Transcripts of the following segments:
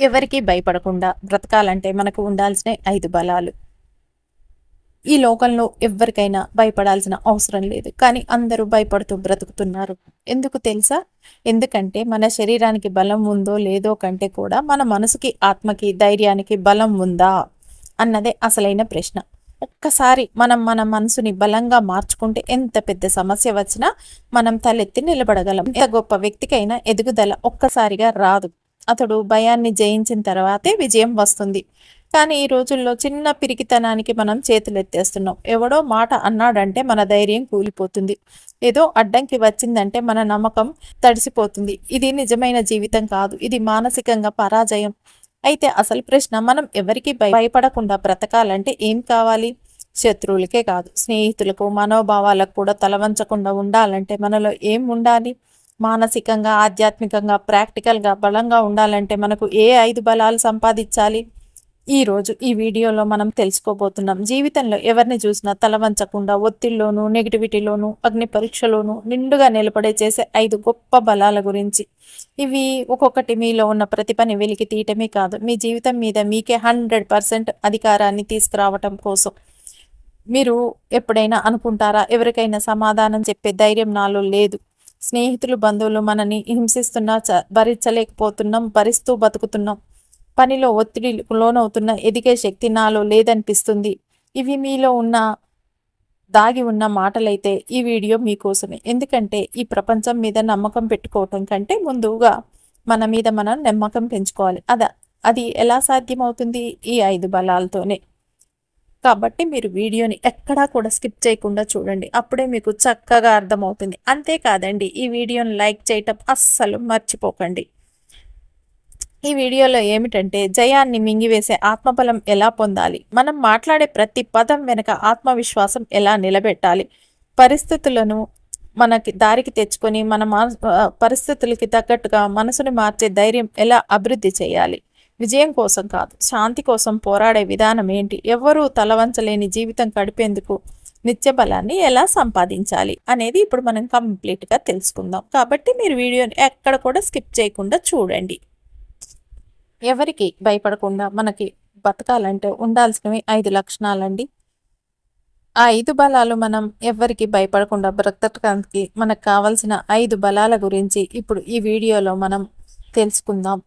ఎవరికీ భయపడకుండా బ్రతకాలంటే మనకు ఉండాల్సిన ఐదు బలాలు. ఈ లోకంలో ఎవరికైనా భయపడాల్సిన అవసరం లేదు. కానీ అందరూ భయపడుతూ బ్రతుకుతున్నారు. ఎందుకు తెలుసా? ఎందుకంటే మన శరీరానికి బలం ఉందో లేదో కంటే కూడా మన మనసుకి ఆత్మకి ధైర్యానికి బలం ఉందా? అన్నదే అసలైన ప్రశ్న. ఒక్కసారి మనం మన మనసుని బలంగా మార్చుకుంటే ఎంత పెద్ద సమస్య వచ్చినా మనం తలెత్తి నిలబడగలం. ఎంత గొప్ప వ్యక్తికైనా ఎదుగుదల ఒక్కసారిగా రాదు. అతడు భయాన్ని జయించిన తర్వాతే విజయం వస్తుంది. కానీ ఈ రోజుల్లో చిన్న పిరికితనానికి మనం చేతులు ఎత్తేస్తున్నాం ఎవడో మాట అన్నాడంటే మన ధైర్యం కూలిపోతుంది. ఏదో అడ్డంకి వచ్చిందంటే మన నమ్మకం తడిసిపోతుంది. ఇది నిజమైన జీవితం కాదు. ఇది మానసికంగా పరాజయం. అయితే అసలు ప్రశ్న మనం ఎవరికి భయపడకుండా బ్రతకాలంటే ఏం కావాలి? శత్రువులకే కాదు. స్నేహితులకు మనోభావాలకు కూడా తలవంచకుండా ఉండాలంటే మనలో ఏం ఉండాలి? మానసికంగా ఆధ్యాత్మికంగా ప్రాక్టికల్గా బలంగా ఉండాలంటే మనకు ఏ ఐదు బలాలు సంపాదించాలి? ఈరోజు ఈ వీడియోలో మనం తెలుసుకోబోతున్నాం. జీవితంలో ఎవరిని చూసినా తలవంచకుండా ఒత్తిడిలోనూ నెగిటివిటీలోనూ అగ్ని పరీక్షలోనూ నిండుగా నిలబడే చేసే ఐదు గొప్ప బలాల గురించి. ఇవి ఒక్కొక్కటి మీలో ఉన్న ప్రతిభని వెలికి తీయటమే కాదు. మీ జీవితం మీద మీకే హండ్రెడ్ పర్సెంట్ అధికారాన్ని తీసుకురావటం కోసం. మీరు ఎప్పుడైనా అనుకుంటారా? ఎవరికైనా సమాధానం చెప్పే ధైర్యం నాలో లేదు. స్నేహితులు బంధువులు మనని హింసిస్తున్నా భరించలేకపోతున్నాం భరిస్తూ బతుకుతున్నాం. పనిలో ఒత్తిడి లోనవుతున్న ఎదిగే శక్తి నాలో లేదనిపిస్తుంది. ఇవి మీలో ఉన్న దాగి ఉన్న మాటలైతే ఈ వీడియో మీకోసమే. ఎందుకంటే ఈ ప్రపంచం మీద నమ్మకం పెట్టుకోవటం కంటే ముందుగా మన మీద మనం నమ్మకం పెంచుకోవాలి. అదా అది ఎలా సాధ్యమవుతుంది? ఈ ఐదు బలాలతోనే. కాబట్టి మీరు వీడియోని ఎక్కడా కూడా స్కిప్ చేయకుండా చూడండి. అప్పుడే మీకు చక్కగా అర్థమవుతుంది. అంతేకాదండి ఈ వీడియోని లైక్ చేయటం అస్సలు మర్చిపోకండి. ఈ వీడియోలో ఏమిటంటే జయాన్ని మింగివేసే ఆత్మబలం ఎలా పొందాలి? మనం మాట్లాడే ప్రతి పదం వెనుక ఆత్మవిశ్వాసం ఎలా నిలబెట్టాలి? పరిస్థితులను మనకి దారికి తెచ్చుకొని మన పరిస్థితులకి తగ్గట్టుగా మనసుని మార్చే ధైర్యం ఎలా అభివృద్ధి చేయాలి? విజయం కోసం కాదు శాంతి కోసం పోరాడే విధానం ఏంటి? ఎవ్వరూ తలవంచలేని జీవితం గడిపేందుకు నిత్య బలాన్ని ఎలా సంపాదించాలి అనేది ఇప్పుడు మనం కంప్లీట్గా తెలుసుకుందాం. కాబట్టి మీరు వీడియోని ఎక్కడ కూడా స్కిప్ చేయకుండా చూడండి. ఎవరికి భయపడకుండా మనకి బతకాలంటే ఉండాల్సినవి ఐదు లక్షణాలండి. ఆ ఐదు బలాలు మనం ఎవరికి భయపడకుండా బ్రతకడానికి మనకు కావలసిన ఐదు బలాల గురించి ఇప్పుడు ఈ వీడియోలో మనం తెలుసుకుందాం.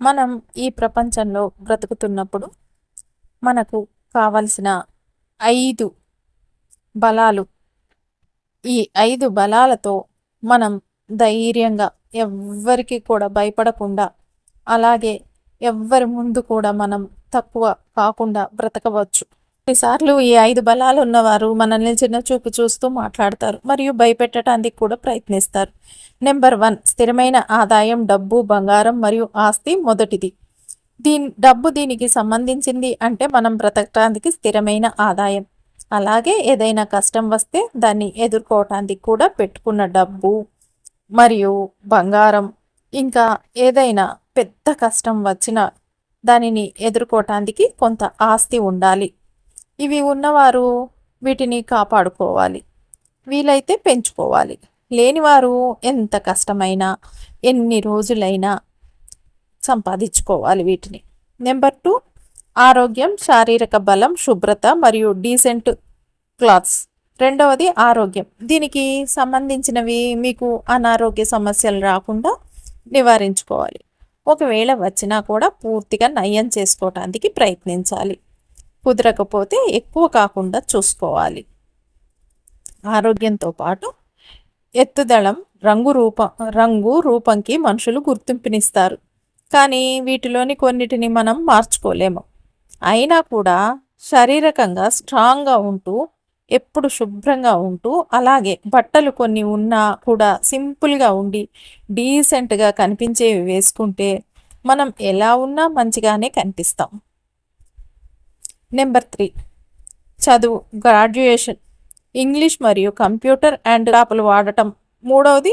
మనం ఈ ప్రపంచంలో బ్రతుకుతున్నప్పుడు మనకు కావలసిన ఐదు బలాలు. ఈ ఐదు బలాలతో మనం ధైర్యంగా ఎవ్వరికి కూడా భయపడకుండా అలాగే ఎవ్వరి ముందు కూడా మనం తక్కువ కాకుండా బ్రతకవచ్చు. కొన్నిసార్లు ఈ ఐదు బలాలు ఉన్నవారు మనల్ని చిన్న చూపు చూస్తూ మాట్లాడతారు మరియు భయపెట్టడానికి కూడా ప్రయత్నిస్తారు. నెంబర్ వన్ స్థిరమైన ఆదాయం డబ్బు బంగారం మరియు ఆస్తి మొదటిది. దీని డబ్బు దీనికి సంబంధించింది అంటే మనం బ్రతకటానికి స్థిరమైన ఆదాయం. అలాగే ఏదైనా కష్టం వస్తే దాన్ని ఎదుర్కోవటానికి కూడా పెట్టుకున్న డబ్బు మరియు బంగారం ఇంకా ఏదైనా పెద్ద కష్టం వచ్చిన దానిని ఎదుర్కోవటానికి కొంత ఆస్తి ఉండాలి. ఇవి ఉన్నవారు వీటిని కాపాడుకోవాలి. వీలైతే పెంచుకోవాలి. లేనివారు ఎంత కష్టమైనా ఎన్ని రోజులైనా సంపాదించుకోవాలి వీటిని. నెంబర్ టూ ఆరోగ్యం శారీరక బలం శుభ్రత మరియు డీసెంట్ క్లాత్స్. రెండవది ఆరోగ్యం. దీనికి సంబంధించినవి మీకు అనారోగ్య సమస్యలు రాకుండా నివారించుకోవాలి. ఒకవేళ వచ్చినా కూడా పూర్తిగా నయం చేసుకోవటానికి ప్రయత్నించాలి. కుదరకపోతే ఎక్కువ కాకుండా చూసుకోవాలి. ఆరోగ్యంతో పాటు ఎత్తుదళం రంగు రూప రంగు రూపంకి మనుషులు గుర్తింపునిస్తారు. కానీ వీటిలోని కొన్నిటిని మనం మార్చుకోలేము. అయినా కూడా శారీరకంగా స్ట్రాంగ్గా ఉంటూ ఎప్పుడు శుభ్రంగా ఉంటూ అలాగే బట్టలు కొన్ని ఉన్నా కూడా సింపుల్గా ఉండి డీసెంట్గా కనిపించేవి వేసుకుంటే మనం ఎలా ఉన్నా మంచిగానే కనిపిస్తాం. Number three. చదువు గ్రాడ్యుయేషన్. ఇంగ్లీష్ మరియు కంప్యూటర్ అండ్ యాప్లు వాడటం. మూడవది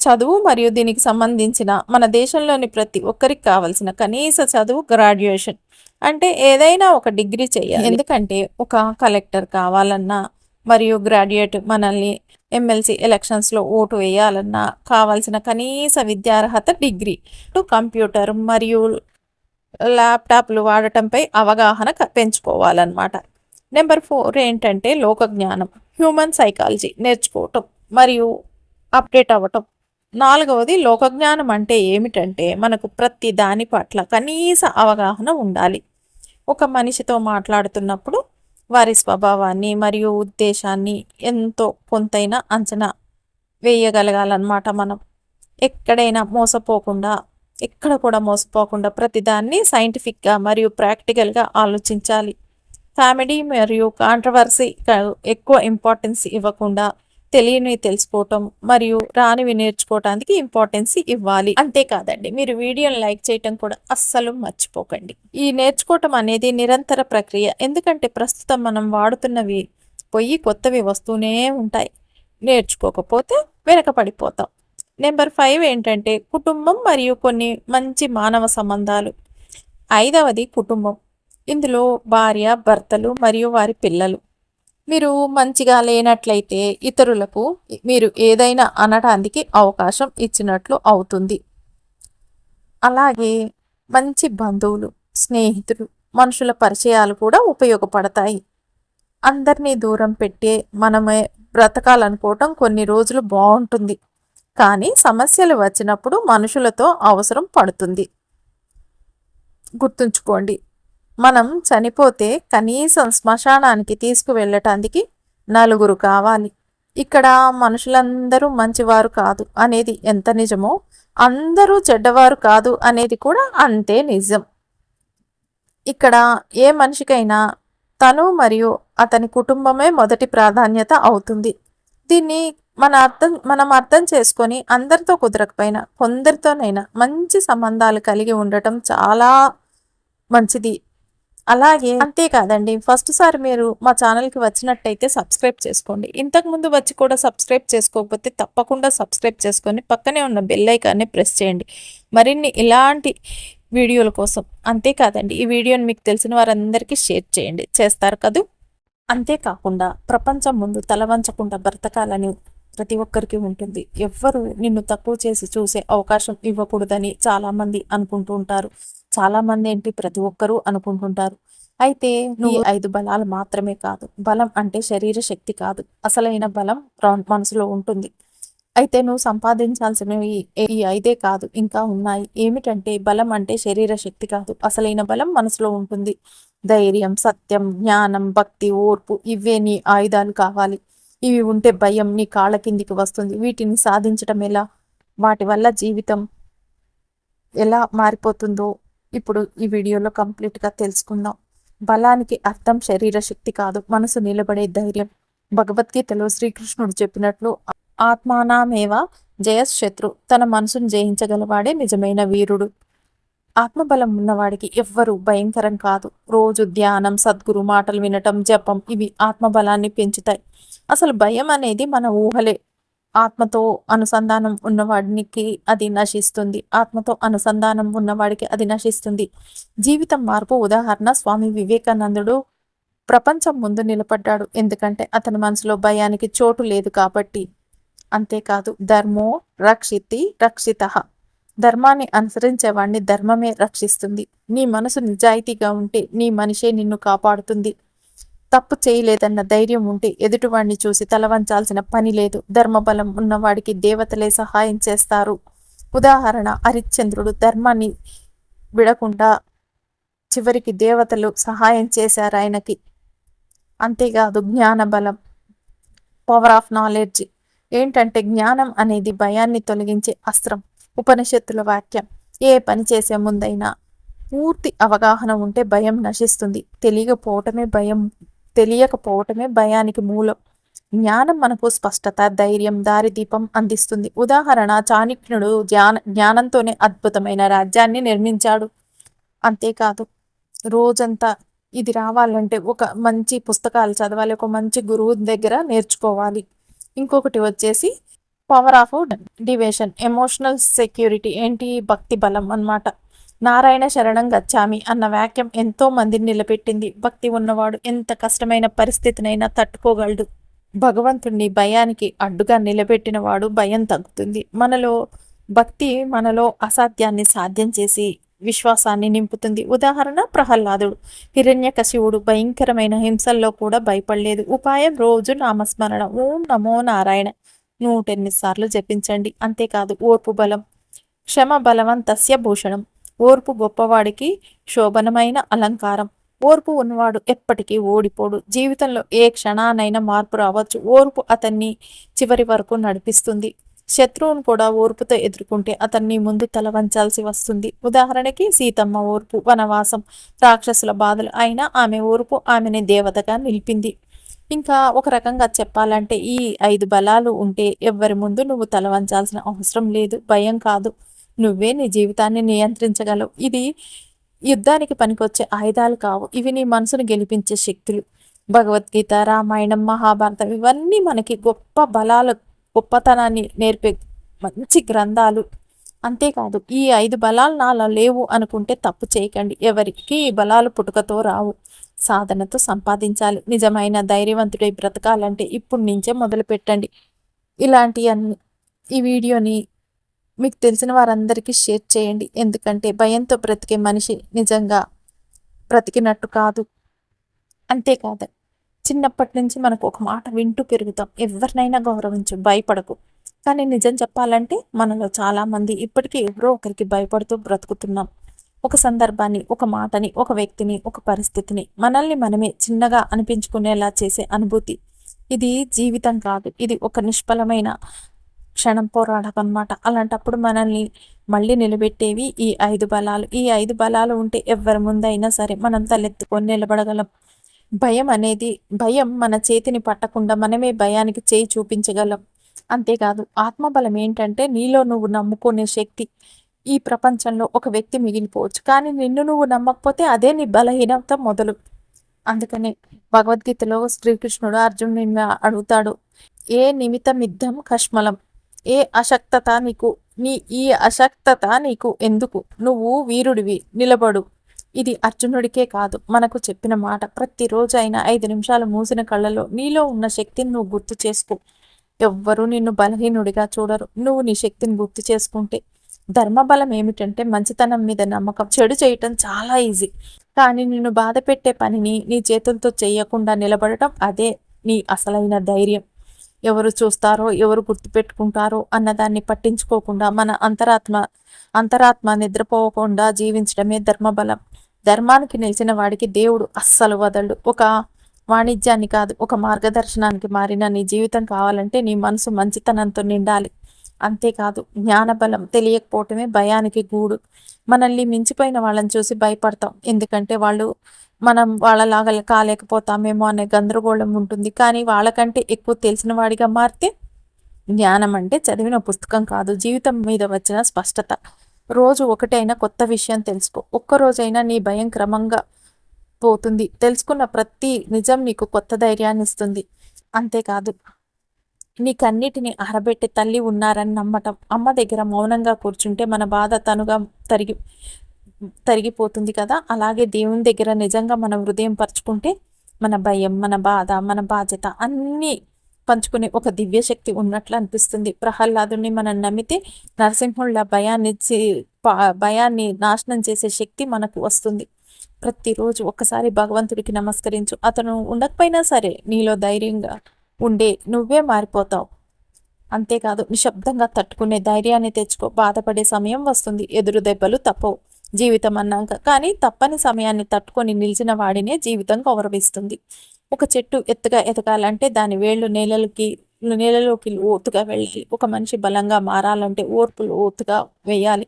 చదువు మరియు దీనికి సంబంధించిన మన దేశంలోని ప్రతి ఒక్కరికి కావలసిన కనీస చదువు గ్రాడ్యుయేషన్. అంటే ఏదైనా ఒక డిగ్రీ చేయాలి. ఎందుకంటే ఒక కలెక్టర్ కావాలన్నా మరియు గ్రాడ్యుయేట్ మనల్ని ఎమ్మెల్సీ ఎలక్షన్స్లో ఓటు వేయాలన్నా కావాల్సిన కనీస విద్యార్హత డిగ్రీ. కంప్యూటర్ మరియు ల్యాప్టాప్లు వాడటంపై అవగాహన పెంచుకోవాలన్నమాట. నెంబర్ ఫోర్ ఏంటంటే లోక జ్ఞానం హ్యూమన్ సైకాలజీ నేర్చుకోవటం మరియు అప్డేట్ అవ్వటం. నాలుగవది లోకజ్ఞానం అంటే ఏమిటంటే మనకు ప్రతి దాని పట్ల కనీస అవగాహన ఉండాలి. ఒక మనిషితో మాట్లాడుతున్నప్పుడు వారి స్వభావాన్ని మరియు ఉద్దేశాన్ని ఎంతో కొంతైనా అంచనా వేయగలగాలన్నమాట మనం. ఎక్కడైనా మోసపోకుండా ఎక్కడ కూడా మోసపోకుండా ప్రతిదాన్ని సైంటిఫిక్గా మరియు ప్రాక్టికల్గా ఆలోచించాలి. కామెడీ మరియు కాంట్రవర్సీ ఎక్కువ ఇంపార్టెన్స్ ఇవ్వకుండా తెలియని తెలుసుకోవటం మరియు రానివి నేర్చుకోవటానికి ఇంపార్టెన్స్ ఇవ్వాలి. అంతేకాదండి మీరు వీడియోని లైక్ చేయటం కూడా అస్సలు మర్చిపోకండి. ఈ నేర్చుకోవటం అనేది నిరంతర ప్రక్రియ. ఎందుకంటే ప్రస్తుతం మనం వాడుతున్నవి పొయ్యి కొత్తవి వస్తూనే ఉంటాయి. నేర్చుకోకపోతే వెనకపడిపోతాం. నెంబర్ ఫైవ్ ఏంటంటే కుటుంబం మరియు కొన్ని మంచి మానవ సంబంధాలు. ఐదవది కుటుంబం. ఇందులో భార్య భర్తలు మరియు వారి పిల్లలు. మీరు మంచిగా లేనట్లయితే ఇతరులకు మీరు ఏదైనా అనడానికి అవకాశం ఇచ్చినట్లు అవుతుంది. అలాగే మంచి బంధువులు స్నేహితులు మనుషుల పరిచయాలు కూడా ఉపయోగపడతాయి. అందరినీ దూరం పెట్టే మనమే బ్రతకాలనుకోవటం కొన్ని రోజులు బాగుంటుంది. కానీ సమస్యలు వచ్చినప్పుడు మనుషులతో అవసరం పడుతుంది. గుర్తుంచుకోండి మనం చనిపోతే కనీసం శ్మశానానికి తీసుకువెళ్ళటానికి నలుగురు కావాలి. ఇక్కడ మనుషులందరూ మంచివారు కాదు అనేది ఎంత నిజమో అందరూ చెడ్డవారు కాదు అనేది కూడా అంతే నిజం. ఇక్కడ ఏ మనిషికైనా తను మరియు అతని కుటుంబమే మొదటి ప్రాధాన్యత అవుతుంది. దీన్ని మన అర్థం మనం అర్థం చేసుకొని అందరితో కుదరకపోయినా కొందరితోనైనా మంచి సంబంధాలు కలిగి ఉండటం చాలా మంచిది. అలాగే అంతేకాదండి ఫస్ట్ సారి మీరు మా ఛానల్కి వచ్చినట్టయితే సబ్స్క్రైబ్ చేసుకోండి. ఇంతకుముందు వచ్చి కూడా సబ్స్క్రైబ్ చేసుకోకపోతే తప్పకుండా సబ్స్క్రైబ్ చేసుకొని పక్కనే ఉన్న బెల్ ఐకాన్ని ప్రెస్ చేయండి. మరిన్ని ఇలాంటి వీడియోల కోసం అంతేకాదండి ఈ వీడియోని మీకు తెలిసిన వారందరికీ షేర్ చేయండి. చేస్తారు కదూ? అంతేకాకుండా ప్రపంచం ముందు తలవంచకుండా బ్రతకాలని ప్రతి ఒక్కరికి ఉంటుంది. ఎవ్వరు నిన్ను తక్కువ చేసి చూసే అవకాశం ఇవ్వకూడదని చాలామంది అనుకుంటూ ఉంటారు. చాలామంది ఏంటి? ప్రతి ఒక్కరూ అనుకుంటుంటారు. అయితే నువ్వు ఐదు బలాలు మాత్రమే కాదు. బలం అంటే శరీర శక్తి కాదు. అసలైన బలం మనసులో ఉంటుంది. అయితే నువ్వు సంపాదించాల్సినవి ఈ ఐదే కాదు. ఇంకా ఉన్నాయి. ఏమిటంటే బలం అంటే శరీర శక్తి కాదు. అసలైన బలం మనసులో ఉంటుంది. ధైర్యం సత్యం జ్ఞానం భక్తి ఓర్పు ఇవే నీ ఆయుధాలు కావాలి. ఇవి ఉంటే భయం నీ కాళ్ళ కిందికి వస్తుంది. వీటిని సాధించటం ఎలా? వాటి వల్ల జీవితం ఎలా మారిపోతుందో ఇప్పుడు ఈ వీడియోలో కంప్లీట్గా తెలుసుకుందాం. బలానికి అర్థం శరీర శక్తి కాదు మనసు నిలబడే ధైర్యం. భగవద్గీతలో శ్రీకృష్ణుడు చెప్పినట్లు ఆత్మానామేవ జయశత్రు. తన మనసును జయించగలవాడే నిజమైన వీరుడు. ఆత్మబలం ఉన్నవాడికి ఎవ్వరూ భయంకరం కాదు. రోజు ధ్యానం సద్గురు మాటలు వినటం జపం ఇవి ఆత్మబలాన్ని పెంచుతాయి. అసలు భయం అనేది మన ఊహలే. ఆత్మతో అనుసంధానం ఉన్నవాడికి అది నశిస్తుంది. ఆత్మతో అనుసంధానం ఉన్నవాడికి అది నశిస్తుంది. జీవితం మార్పు ఉదాహరణ స్వామి వివేకానందుడు ప్రపంచం ముందు నిలబడ్డాడు. ఎందుకంటే అతని మనసులో భయానికి చోటు లేదు కాబట్టి. అంతేకాదు ధర్మో రక్షితి రక్షిత. ధర్మాన్ని అనుసరించేవాడిని ధర్మమే రక్షిస్తుంది. నీ మనసు నిజాయితీగా ఉంటే నీ మనిషే నిన్ను కాపాడుతుంది. తప్పు చేయలేదన్న ధైర్యం ఉంటే ఎదుటివాడిని చూసి తలవంచాల్సిన పని లేదు. ధర్మబలం ఉన్నవాడికి దేవతలే సహాయం చేస్తారు. ఉదాహరణ హరిశ్చంద్రుడు ధర్మాన్ని విడకుండా చివరికి దేవతలు సహాయం చేశారు ఆయనకి. అంతేకాదు జ్ఞాన బలం పవర్ ఆఫ్ నాలెడ్జ్ ఏంటంటే జ్ఞానం అనేది భయాన్ని తొలగించే అస్త్రం. ఉపనిషత్తుల వాక్యం ఏ పని చేసే ముందైనా పూర్తి అవగాహన ఉంటే భయం నశిస్తుంది. తెలియకపోవటమే భయం. తెలియకపోవటమే భయానికి మూలం. జ్ఞానం మనకు స్పష్టత ధైర్యం దారిదీపం అందిస్తుంది. ఉదాహరణ చాణిక్యుడు జ్ఞాన జ్ఞానంతోనే అద్భుతమైన రాజ్యాన్ని నిర్మించాడు. అంతేకాదు రోజంతా ఇది రావాలంటే ఒక మంచి పుస్తకాలు చదవాలి ఒక మంచి గురువు దగ్గర నేర్చుకోవాలి. ఇంకొకటి వచ్చేసి power of devotion emotional security ఏంటి? భక్తి బలం అనమాట నారాయణ శరణం గచ్చామి అన్న వాక్యం ఎంతో మందిని నిలబెట్టింది. భక్తి ఉన్నవాడు ఎంత కష్టమైన పరిస్థితినైనా తట్టుకోగలడు. భగవంతుణ్ణి భయానికి అడ్డుగా నిలబెట్టినవాడు భయం తగ్గుతుంది. మనలో భక్తి మనలో అసాధ్యాన్ని సాధ్యం చేసి విశ్వాసాన్ని నింపుతుంది. ఉదాహరణ ప్రహ్లాదుడు. హిరణ్యకశివుడు భయంకరమైన హింసల్లో కూడా భయపడలేదు. ఉపాయం రోజు నామస్మరణ. ఓం నమో నారాయణ. నూటెనిమిది జపించండి. అంతేకాదు ఓర్పు బలం క్షమ బలవంతస్య భూషణం. ఓర్పు గొప్పవాడికి శోభనమైన అలంకారం. ఓర్పు ఉన్నవాడు ఎప్పటికీ ఓడిపోడు. జీవితంలో ఏ క్షణానైనా మార్పు రావచ్చు. ఓర్పు అతన్ని చివరి వరకు నడిపిస్తుంది. శత్రువును కూడా ఓర్పుతో ఎదుర్కొంటే అతన్ని ముందు తల వంచాల్సి వస్తుంది. ఉదాహరణకి సీతమ్మ ఓర్పు వనవాసం రాక్షసుల బాధలు అయినా ఆమె ఓర్పు ఆమెని దేవతగా నిలిపింది. ఇంకా ఒక రకంగా చెప్పాలంటే ఈ ఐదు బలాలు ఉంటే ఎవ్వరి ముందు నువ్వు తల వంచాల్సిన అవసరం లేదు. భయం కాదు. నువ్వే నీ జీవితాన్ని నియంత్రించగలవు. ఇది యుద్ధానికి పనికొచ్చే ఆయుధాలు కావు. ఇవి నీ మనసును గెలిపించే శక్తులు. భగవద్గీత రామాయణం మహాభారతం ఇవన్నీ మనకి గొప్ప బలాలు గొప్పతనాన్ని నేర్పే మంచి గ్రంథాలు. అంతేకాదు ఈ ఐదు బలాలు నాలో లేవు అనుకుంటే తప్పు చేయకండి. ఎవరికి ఈ బలాలు పుట్టుకతో రావు. సాధనతో సంపాదించాలి. నిజమైన ధైర్యవంతుడై బ్రతకాలంటే ఇప్పుడు నుంచే మొదలు పెట్టండి ఇలాంటి అన్ని ఈ వీడియోని మీకు తెలిసిన వారందరికీ షేర్ చేయండి. ఎందుకంటే భయంతో బ్రతికే మనిషి నిజంగా బ్రతికినట్టు కాదు. అంతేకాదు చిన్నప్పటి నుంచి మనకు ఒక మాట వింటూ పెరుగుతాం. ఎవరినైనా గౌరవించు భయపడకు. కానీ నిజం చెప్పాలంటే మనలో చాలామంది ఇప్పటికీ ఎవరో ఒకరికి భయపడుతూ బ్రతుకుతున్నాం. ఒక సందర్భాన్ని ఒక మాటని ఒక వ్యక్తిని ఒక పరిస్థితిని మనల్ని మనమే చిన్నగా అనిపించుకునేలా చేసే అనుభూతి. ఇది జీవితం కాదు. ఇది ఒక నిష్ఫలమైన క్షణం పోరాడకనమాట అలాంటప్పుడు మనల్ని మళ్ళీ నిలబెట్టేవి ఈ ఐదు బలాలు. ఈ ఐదు బలాలు ఉంటే ఎవరి ముందైనా సరే మనం తలెత్తుకొని నిలబడగలం. భయం అనేది భయం మన చేతిని పట్టకుండా మనమే భయానికి చేయి చూపించగలం. అంతేకాదు ఆత్మబలం ఏంటంటే నీలో నువ్వు నమ్ముకునే శక్తి. ఈ ప్రపంచంలో ఒక వ్యక్తి మిగిలిపోవచ్చు. కానీ నిన్ను నువ్వు నమ్మకపోతే అదే నీ బలహీనత మొదలు. అందుకని భగవద్గీతలో శ్రీకృష్ణుడు అర్జునుని అడుగుతాడు ఏ నిమిత్తమిద్దం కష్మలం? ఏ అశక్తత నీకు? నీ ఈ అశక్తత నీకు ఎందుకు? నువ్వు వీరుడివి నిలబడు. ఇది అర్జునుడికే కాదు మనకు చెప్పిన మాట. ప్రతిరోజు అయినా ఐదు నిమిషాలు మూసిన కళ్ళలో నీలో ఉన్న శక్తిని నువ్వు గుర్తు చేసుకో. ఎవ్వరూ నిన్ను బలహీనుడిగా చూడరు. నువ్వు నీ శక్తిని గుర్తు చేసుకుంటే ధర్మబలం ఏమిటంటే మంచితనం మీద నమ్మకం. చెడు చేయటం చాలా ఈజీ. కానీ నిన్ను బాధ పెట్టే పనిని నీ చేతులతో చేయకుండా నిలబడటం అదే నీ అసలైన ధైర్యం. ఎవరు చూస్తారో ఎవరు గుర్తుపెట్టుకుంటారో అన్నదాన్ని పట్టించుకోకుండా మన అంతరాత్మ అంతరాత్మ నిద్రపోకుండా జీవించడమే ధర్మబలం. ధర్మానికి నిలిచిన వాడికి దేవుడు అస్సలు వదలడు. ఒక వాణిజ్యాన్ని కాదు ఒక మార్గదర్శనానికి మారిన నీ జీవితం కావాలంటే నీ మనసు మంచితనంతో నిండాలి. అంతేకాదు జ్ఞానబలం తెలియకపోవటమే భయానికి గూడు. మనల్ని మించిపోయిన వాళ్ళని చూసి భయపడతాం. ఎందుకంటే వాళ్ళు మనం వాళ్ళలాగా కాలేకపోతామేమో అనే గందరగోళం ఉంటుంది. కానీ వాళ్ళకంటే ఎక్కువ తెలిసిన వాడిగా మారితే జ్ఞానం అంటే చదివిన పుస్తకం కాదు. జీవితం మీద వచ్చిన స్పష్టత. రోజు ఒకటైనా కొత్త విషయం తెలుసుకో. ఒక్కరోజైనా నీ భయం క్రమంగా పోతుంది. తెలుసుకున్న ప్రతి నిజం నీకు కొత్త ధైర్యాన్ని ఇస్తుంది. అంతేకాదు నీకన్నిటిని అరబెట్టి తల్లి ఉన్నారని నమ్మటం. అమ్మ దగ్గర మౌనంగా కూర్చుంటే మన బాధ తనుగా తరిగి తరిగిపోతుంది కదా అలాగే దేవుని దగ్గర నిజంగా మన హృదయం పరుచుకుంటే మన భయం మన బాధ మన బాధ్యత అన్నీ పంచుకునే ఒక దివ్యశక్తి ఉన్నట్లు అనిపిస్తుంది. ప్రహ్లాదుని మనం నమ్మితే నరసింహుళ్ళ భయాన్ని భయాన్ని నాశనం చేసే శక్తి మనకు వస్తుంది. ప్రతిరోజు ఒక్కసారి భగవంతుడికి నమస్కరించు. అతను ఉండకపోయినా సరే నీలో ధైర్యంగా ఉండే నువ్వే మారిపోతావు. అంతేకాదు నిశ్శబ్దంగా తట్టుకునే ధైర్యాన్ని తెచ్చుకో. బాధపడే సమయం వస్తుంది. ఎదురు దెబ్బలు తప్పవు. జీవితం అన్నాక కానీ తప్పని సమయాన్ని తట్టుకొని నిలిచిన వాడినే జీవితం గౌరవిస్తుంది. ఒక చెట్టు ఎత్తుగా ఎదగాలంటే దాని వేళ్ళు నేలలకి నేలలోకి ఓతుగా వెళ్ళాలి. ఒక మనిషి బలంగా మారాలంటే ఓర్పులు ఓతుగా వేయాలి.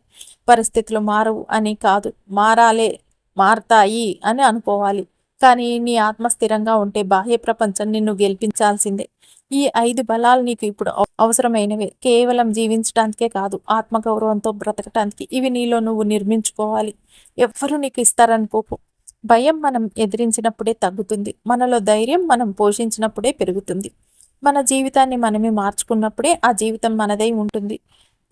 పరిస్థితులు మారవు అని కాదు. మారాలే మారతాయి అని అనుకోవాలి. కానీ నీ ఆత్మ స్థిరంగా ఉంటే బాహ్య ప్రపంచం నిన్ను గెలిపించాల్సిందే. ఈ ఐదు బలాలు నీకు ఇప్పుడు అవసరమైనవి. కేవలం జీవించడానికే కాదు ఆత్మగౌరవంతో బ్రతకటానికి. ఇవి నీలో నువ్వు నిర్మించుకోవాలి. ఎవ్వరూ నీకు ఇస్తారనుకోకు భయం మనం ఎదిరించినప్పుడే తగ్గుతుంది. మనలో ధైర్యం మనం పోషించినప్పుడే పెరుగుతుంది. మన జీవితాన్ని మనమే మార్చుకున్నప్పుడే ఆ జీవితం మనదై ఉంటుంది.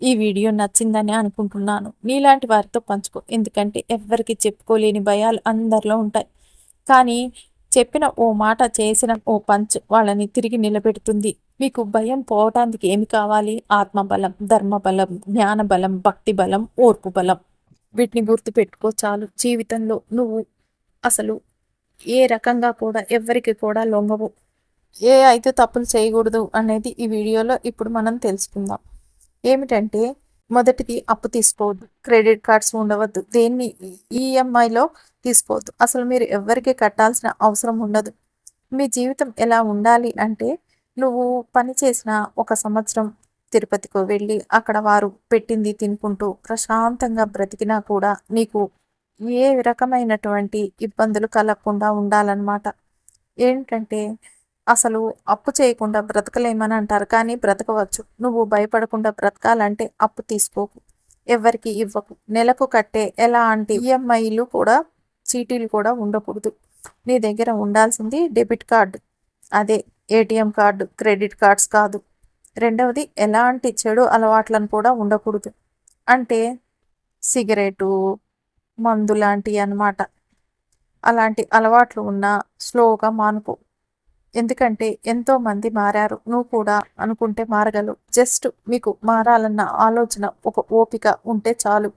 ఈ వీడియో నచ్చిందని అనుకుంటున్నాను. నీలాంటి వారితో పంచుకో. ఎందుకంటే ఎవరికి చెప్పుకోలేని భయాలు అందరిలో ఉంటాయి. కానీ చెప్పిన ఓ మాట చేసిన ఓ పంచ్ వాళ్ళని తిరిగి నిలబెడుతుంది. మీకు భయం పోవటానికి ఏమి కావాలి? ఆత్మబలం ధర్మబలం జ్ఞానబలం భక్తి బలం ఓర్పు బలం వీటిని గుర్తుపెట్టుకో చాలు. జీవితంలో నువ్వు అసలు ఏ రకంగా కూడా ఎవరికి కూడా లొంగవు. ఏ అయితే తప్పులు చేయకూడదు అనేది ఈ వీడియోలో ఇప్పుడు మనం తెలుసుకుందాం. ఏమిటంటే మొదటిది అప్పు తీసుకోవద్దు క్రెడిట్ కార్డ్స్ ఉండవద్దు దేన్ని ఈఎంఐలో తీసుకోవద్దు అసలు మీరు ఎవరికి కట్టాల్సిన అవసరం ఉండదు మీ జీవితం ఎలా ఉండాలి అంటే నువ్వు పని చేసిన ఒక సంవత్సరం తిరుపతికి వెళ్ళి అక్కడ వారు పెట్టింది తినుకుంటూ ప్రశాంతంగా బ్రతికినా కూడా నీకు ఏ రకమైనటువంటి ఇబ్బందులు కలగకుండా ఉండాలన్నమాట ఏంటంటే అసలు అప్పు చేయకుండా బ్రతకలేమని అంటారు. కానీ బ్రతకవచ్చు. నువ్వు భయపడకుండా బ్రతకాలంటే అప్పు తీసుకోకు. ఎవరికి ఇవ్వకు. నెలకు కట్టే ఎలాంటి ఈఎంఐలు కూడా చీటీలు కూడా ఉండకూడదు. నీ దగ్గర ఉండాల్సింది డెబిట్ కార్డు. అదే ఏటీఎం కార్డు క్రెడిట్ కార్డ్స్ కాదు. రెండవది ఎలాంటి చెడు అలవాట్లను కూడా ఉండకూడదు. అంటే సిగరెటు మందు లాంటివి అన్నమాట. అలాంటి అలవాట్లు ఉన్నా స్లోగా మానుకో. ఎందుకంటే ఎంతో మంది మారారు. నువ్వు కూడా అనుకుంటే మారగలవు. జస్ట్ మీకు మారాలన్న ఆలోచన ఒక ఓపిక ఉంటే చాలు.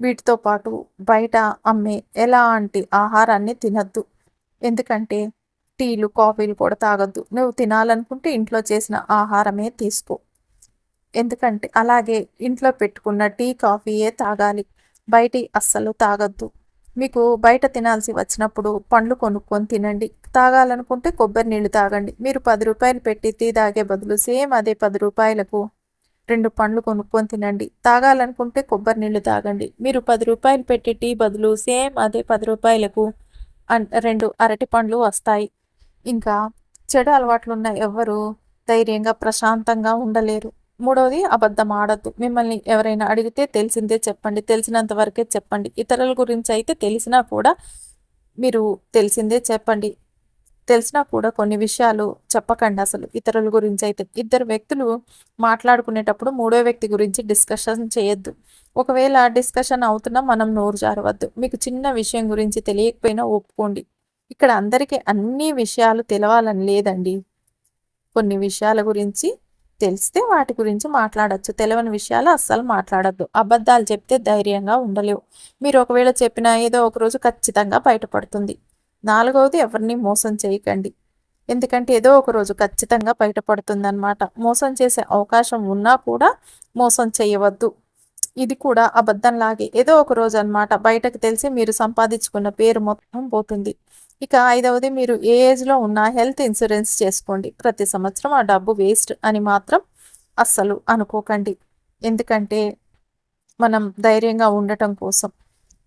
వీటితో పాటు బయట అమ్మే ఎలాంటి ఆహారాన్ని తినద్దు. ఎందుకంటే టీలు కాఫీలు కూడా తాగొద్దు. నువ్వు తినాలనుకుంటే ఇంట్లో చేసిన ఆహారమే తీసుకో. ఎందుకంటే అలాగే ఇంట్లో పెట్టుకున్న టీ కాఫీయే తాగాలి. బయటి అస్సలు తాగొద్దు. మీకు బయట తినాల్సి వచ్చినప్పుడు పండ్లు కొనుక్కొని తినండి. తాగాలనుకుంటే కొబ్బరి నీళ్ళు తాగండి. మీరు పది రూపాయలు పెట్టి టీ తాగే బదులు సేమ్ అదే పది రూపాయలకు రెండు పండ్లు కొనుక్కొని తినండి. తాగాలనుకుంటే కొబ్బరి నీళ్ళు తాగండి. మీరు పది రూపాయలు పెట్టి టీ బదులు సేమ్ అదే పది రూపాయలకు రెండు అరటి పండ్లు వస్తాయి. ఇంకా చెడు అలవాట్లున్న ఎవ్వరూ ధైర్యంగా ప్రశాంతంగా ఉండలేరు. మూడవది అబద్ధం ఆడద్దు మిమ్మల్ని ఎవరైనా అడిగితే తెలిసిందే చెప్పండి తెలిసినంత వరకే చెప్పండి. ఇతరుల గురించి అయితే తెలిసినా కూడా మీరు తెలిసిందే చెప్పండి. తెలిసినా కూడా కొన్ని విషయాలు చెప్పకండి అసలు. ఇతరుల గురించి అయితే ఇద్దరు వ్యక్తులు మాట్లాడుకునేటప్పుడు మూడో వ్యక్తి గురించి డిస్కషన్ చేయొద్దు. ఒకవేళ డిస్కషన్ అవుతున్నా మనం నోరు జారవద్దు. మీకు చిన్న విషయం గురించి తెలియకపోయినా ఒప్పుకోండి. ఇక్కడ అందరికీ అన్ని విషయాలు తెలవాలని లేదండి. కొన్ని విషయాల గురించి తెలిస్తే వాటి గురించి మాట్లాడచ్చు. తెలియని విషయాలు అస్సలు మాట్లాడద్దు. అబద్ధాలు చెప్తే ధైర్యంగా ఉండలేవు. మీరు ఒకవేళ చెప్పినా ఏదో ఒకరోజు ఖచ్చితంగా బయటపడుతుంది. నాలుగవది ఎవరిని మోసం చేయకండి. ఎందుకంటే ఏదో ఒక రోజు ఖచ్చితంగా బయటపడుతుంది అనమాట మోసం చేసే అవకాశం ఉన్నా కూడా మోసం చేయవద్దు. ఇది కూడా అబద్ధంలాగే. ఏదో ఒక రోజు అనమాట బయటకు తెలిసి మీరు సంపాదించుకున్న పేరు మొత్తం పోతుంది. ఇక ఐదవది మీరు ఏ ఏజ్లో ఉన్నా హెల్త్ ఇన్సూరెన్స్ చేసుకోండి. ప్రతి సంవత్సరం ఆ డబ్బు వేస్ట్ అని మాత్రం అస్సలు అనుకోకండి. ఎందుకంటే మనం ధైర్యంగా ఉండటం కోసం.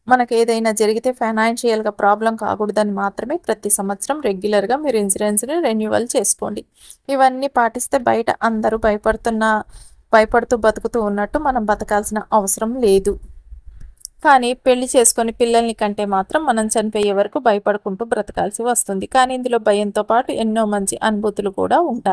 మనకు ఏదైనా జరిగితే ఫైనాన్షియల్గా ప్రాబ్లం కాకూడదని మాత్రమే ప్రతి సంవత్సరం రెగ్యులర్గా మీరు ఇన్సూరెన్స్ని రెన్యువల్ చేసుకోండి. ఇవన్నీ పాటిస్తే బయట అందరూ భయపడుతున్న భయపడుతూ బతుకుతూ ఉన్నట్టు మనం బతకాల్సిన అవసరం లేదు. కానీ పెళ్ళి చేసుకొని పిల్లల్ని కంటే మాత్రం మనం చనిపోయే వరకు భయపడుకుంటూ బ్రతకాల్సి వస్తుంది. కానీ ఇందులో భయంతో పాటు ఎన్నో మంచి అనుభూతులు కూడా ఉంటాయి.